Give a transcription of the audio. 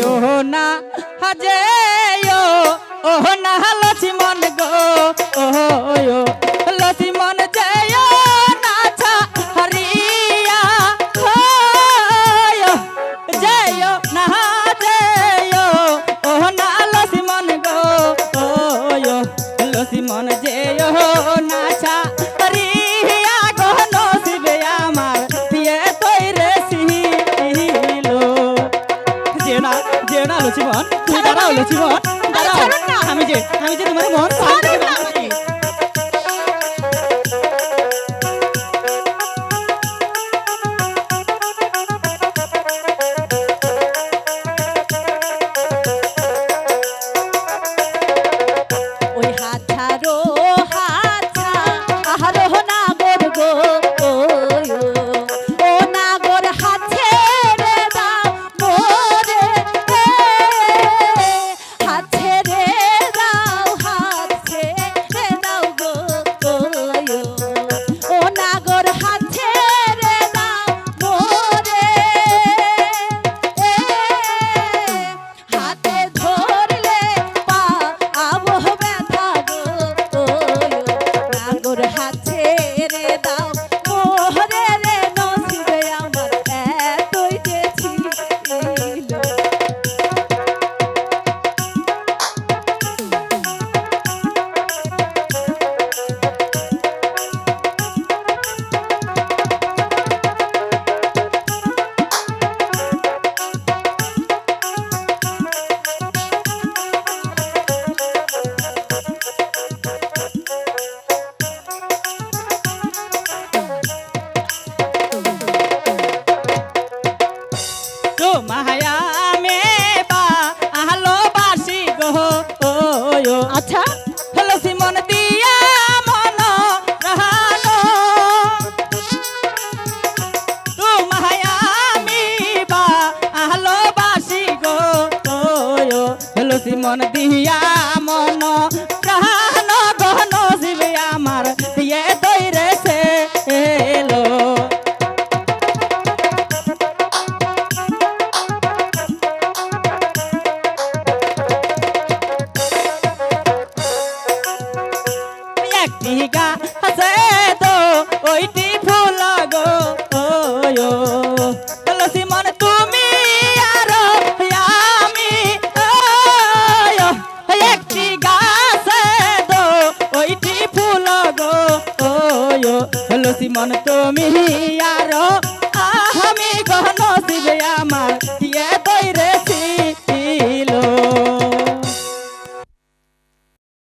ও না হাজে ও না লক্ষ্মণ গো ও যেও না লচিবন তুই দাঁড়াও লচিবন দাঁড়াও। আমি যে আমি যে তোমার মন মন দিয়া মন প্রাণ গহন শিবে আমার দিয়ে একটি গা আছে তো ওইটি ফো আয়ো হলো সিমন তুমি আরও আমি গহন শিবে আমার